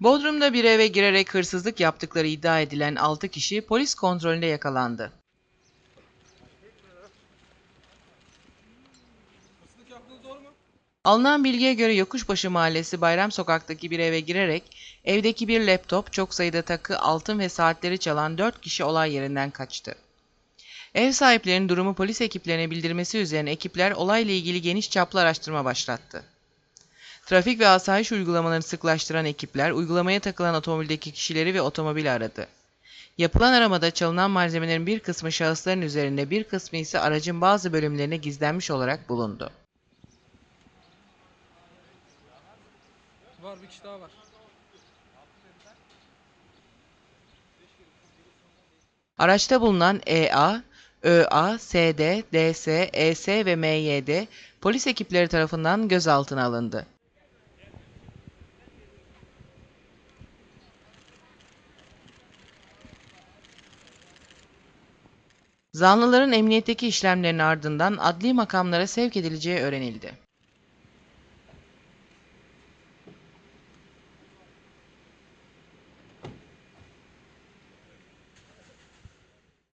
Bodrum'da bir eve girerek hırsızlık yaptıkları iddia edilen 6 kişi polis kontrolünde yakalandı. Alınan bilgiye göre Yokuşbaşı Mahallesi Bayram Sokak'taki bir eve girerek evdeki bir laptop, çok sayıda takı, altın ve saatleri çalan 4 kişi olay yerinden kaçtı. Ev sahiplerinin durumu polis ekiplerine bildirmesi üzerine ekipler olayla ilgili geniş çaplı araştırma başlattı. Trafik ve asayiş uygulamalarını sıklaştıran ekipler uygulamaya takılan otomobildeki kişileri ve otomobili aradı. Yapılan aramada çalınan malzemelerin bir kısmı şahısların üzerinde bir kısmı ise aracın bazı bölümlerine gizlenmiş olarak bulundu. Var bir kişi daha var. Araçta bulunan EA, ÖA, SD, DS, ES ve MYD polis ekipleri tarafından gözaltına alındı. Zanlıların emniyetteki işlemlerin ardından adli makamlara sevk edileceği öğrenildi.